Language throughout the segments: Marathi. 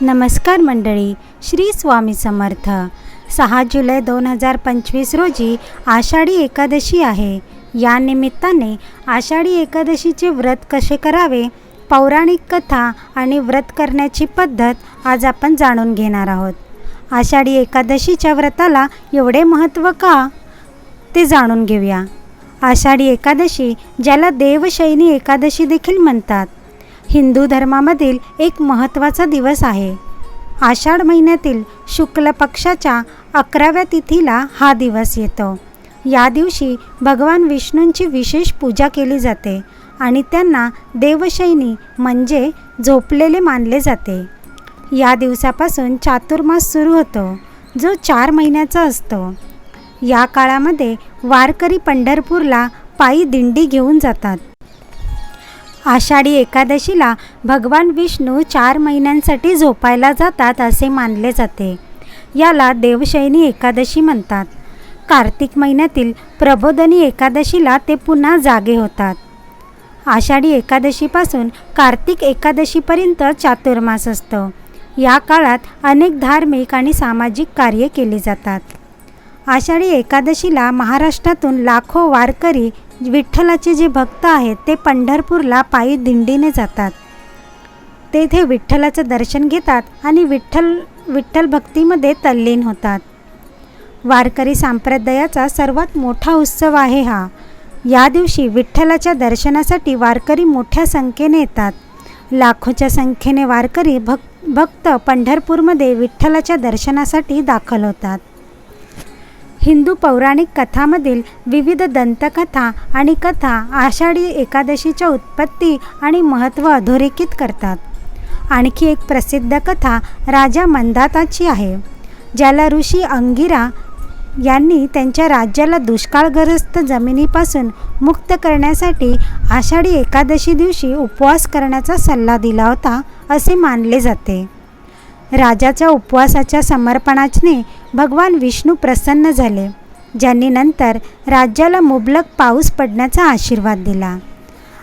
नमस्कार मंडळी श्री स्वामी समर्थ. सहा जुलै दोन हजार पंचवीस रोजी आषाढी एकादशी आहे. या निमित्ताने आषाढी एकादशीचे व्रत कसे करावे पौराणिक कथा आणि व्रत करण्याची पद्धत आज आपण जाणून घेणार आहोत. आषाढी एकादशीच्या व्रताला एवढे महत्त्व का ते जाणून घेऊया. आषाढी एकादशी ज्याला देवशैनी एकादशी देखील म्हणतात. हिंदू धर्मामधील एक महत्त्वाचा दिवस आहे. आषाढ महिन्यातील शुक्ल पक्षाच्या अकराव्या तिथीला हा दिवस येतो. या दिवशी भगवान विष्णूंची विशेष पूजा केली जाते आणि त्यांना देवशैनी म्हणजे झोपलेले मानले जाते. या दिवसापासून चातुर्मास सुरू होतो जो चार महिन्याचा असतो. या काळामध्ये वारकरी पंढरपूरला पायी दिंडी घेऊन जातात. आषाढी एकादशीला भगवान विष्णू चार महिन्यांसाठी झोपायला जातात असे मानले जाते. याला देवशयनी एकादशी म्हणतात. कार्तिक महिन्यातील प्रबोधनी एकादशीला ते पुन्हा जागे होतात. आषाढी एकादशीपासून कार्तिक एकादशीपर्यंत चातुर्मास असतो. या काळात अनेक धार्मिक आणि सामाजिक कार्ये केली जातात. आषाढी एकादशीला महाराष्ट्रातून लाखो वारकरी विठ्ठलाचे जे भक्त आहेत ते पंढरपूरला पायी दिंडीने जातात. तेथे विठ्ठलाचं दर्शन घेतात आणि विठ्ठल विठ्ठल भक्तीमध्ये तल्लीन होतात. वारकरी संप्रदायाचा सर्वात मोठा उत्सव आहे हा. या दिवशी विठ्ठलाच्या दर्शनासाठी वारकरी मोठ्या संख्येने येतात. लाखोच्या संख्येने वारकरी भक भक्त पंढरपूरमध्ये विठ्ठलाच्या दर्शनासाठी दाखल होतात. हिंदू पौराणिक कथामधील विविध दंतकथा आणि कथा आषाढी एकादशीच्या उत्पत्ती आणि महत्त्व अधोरेखित करतात. आणखी एक प्रसिद्ध कथा राजा मंदाताची आहे ज्याला ऋषी अंगिरा यांनी त्यांच्या राज्याला दुष्काळग्रस्त जमिनीपासून मुक्त करण्यासाठी आषाढी एकादशी दिवशी उपवास करण्याचा सल्ला दिला होता असे मानले जाते. राजाच्या उपवासाच्या समर्पणाने भगवान विष्णू प्रसन्न झाले. ज्यांनी नंतर राज्याला मुबलक पाऊस पडण्याचा आशीर्वाद दिला.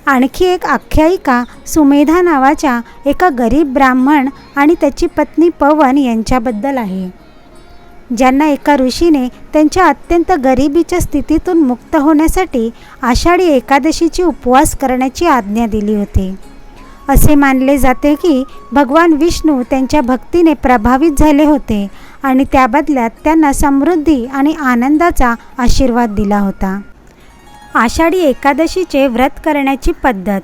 आणखी एक आख्यायिका सुमेधा नावाच्या एका गरीब ब्राह्मण आणि त्याची पत्नी पवन यांच्याबद्दल आहे. ज्यांना एका ऋषीने त्यांच्या अत्यंत गरिबीच्या स्थितीतून मुक्त होण्यासाठी आषाढी एकादशीची उपवास करण्याची आज्ञा दिली होती. असे मानले जाते की भगवान विष्णू त्यांच्या भक्तीने प्रभावित झाले होते आणि त्या बदल्यात त्यांना समृद्धी आणि आनंदाचा आशीर्वाद दिला होता. आषाढी एकादशीचे व्रत करण्याची पद्धत.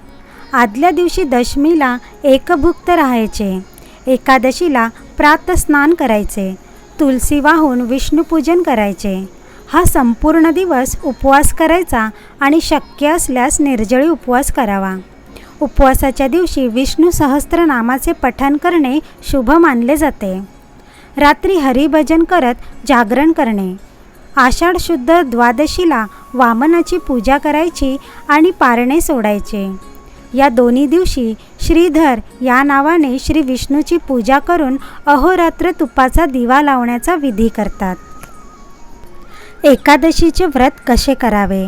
आदल्या दिवशी दशमीला एकभुक्त राहायचे. एकादशीला प्रातस्नान करायचे. तुलसी वाहून विष्णुपूजन करायचे. हा संपूर्ण दिवस उपवास करायचा आणि शक्य असल्यास निर्जळी उपवास करावा. उपवासाच्या दिवशी विष्णू सहस्त्रनामाचे पठण करणे शुभ मानले जाते. रात्री हरिभजन करत जागरण करणे. आषाढ शुद्ध द्वादशीला वामनाची पूजा करायची आणि पारणे सोडायचे. या दोन्ही दिवशी श्रीधर या नावाने श्री विष्णूची पूजा करून अहोरात्र तुपाचा दिवा लावण्याचा विधी करतात. एकादशीचे व्रत कसे करावे?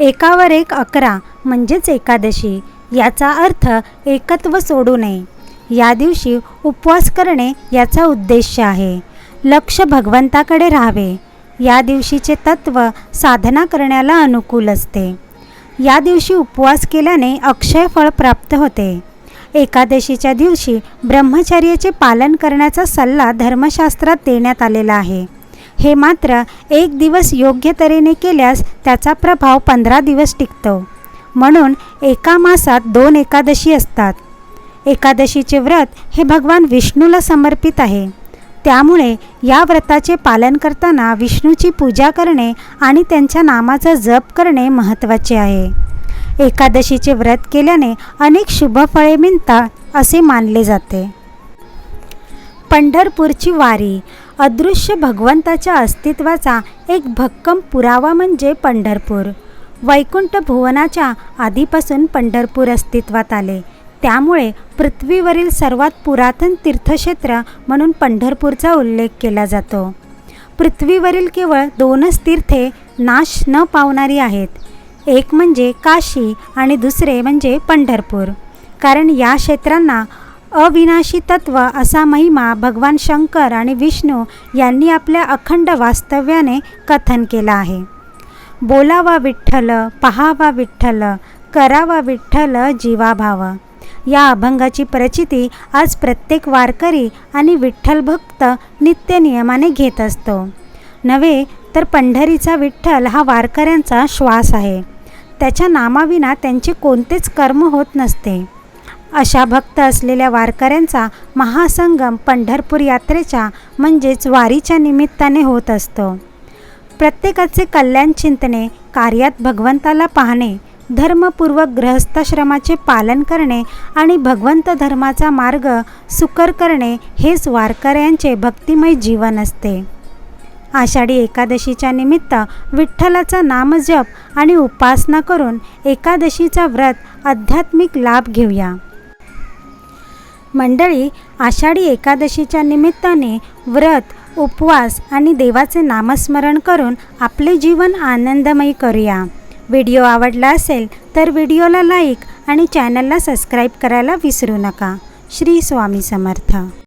एकावर एक अकरा म्हणजेच एकादशी. याचा अर्थ एकत्व सोडू नये. या दिवशी उपवास करणे याचा उद्देश आहे. लक्ष भगवंताकडे राहावे. या दिवशीचे तत्व साधना करण्याला अनुकूल असते. या दिवशी उपवास केल्याने अक्षय फळ प्राप्त होते. एकादशीच्या दिवशी ब्रह्मचर्याचे पालन करण्याचा सल्ला धर्मशास्त्रात देण्यात आलेला आहे. हे मात्र एक दिवस योग्य तऱ्हेने केल्यास त्याचा प्रभाव पंधरा दिवस टिकतो. म्हणून एका मासात दोन एकादशी असतात. एकादशीचे व्रत हे भगवान विष्णूला समर्पित आहे. त्यामुळे या व्रताचे पालन करताना विष्णूची पूजा करणे आणि त्यांच्या नामाचा जप करणे महत्त्वाचे आहे. एकादशीचे व्रत केल्याने अनेक शुभफळे मिळतात असे मानले जाते. पंढरपूरची वारी अदृश्य भगवंताच्या अस्तित्वाचा एक भक्कम पुरावा म्हणजे पंढरपूर. वैकुंठ भुवनाच्या आधीपासून पंढरपूर अस्तित्वात आले. त्यामुळे पृथ्वीवरील सर्वात पुरातन तीर्थक्षेत्र म्हणून पंढरपूरचा उल्लेख केला जातो. पृथ्वीवरील केवळ दोनच तीर्थे नाश न पावणारी आहेत. एक म्हणजे काशी आणि दुसरे म्हणजे पंढरपूर. कारण या क्षेत्रांना अविनाशी तत्व असा महिमा भगवान शंकर आणि विष्णू यांनी आपल्या अखंड वास्तव्याने कथन केला आहे. बोलावा विठ्ठल पहावा विठ्ठल करावा विठ्ठल जीवाभाव. या अभंगाची प्रचिती आज प्रत्येक वारकरी आणि विठ्ठल भक्त नित्य नियमाने घेत असतो. नव्हे तर पंढरीचा विठ्ठल हा वारकऱ्यांचा श्वास आहे. त्याच्या नामाविना त्यांचे कोणतेच कर्म होत नसते. अशा भक्त असलेल्या वारकऱ्यांचा महासंगम पंढरपूर यात्रेच्या म्हणजेच वारीच्या निमित्ताने होत असतो. प्रत्येकाचे कल्याण चिंतने कार्यात भगवंताला पाहणे धर्मपूर्वक गृहस्थाश्रमाचे पालन करणे आणि भगवंत धर्माचा मार्ग सुकर करणे हेच वारकऱ्यांचे भक्तिमय जीवन असते. आषाढी एकादशीच्या निमित्त विठ्ठलाचा नामजप आणि उपासना करून एकादशीचा व्रत आध्यात्मिक लाभ घेऊया. मंडळी आषाढी एकादशीच्या निमित्ताने व्रत उपवास आणि देवाचे नामस्मरण करून आपले जीवन आनंदमयी करूया. व्हिडिओ आवडला असेल तर व्हिडिओला लाईक आणि चॅनलला सबस्क्राईब करायला विसरू नका. श्री स्वामी समर्थ.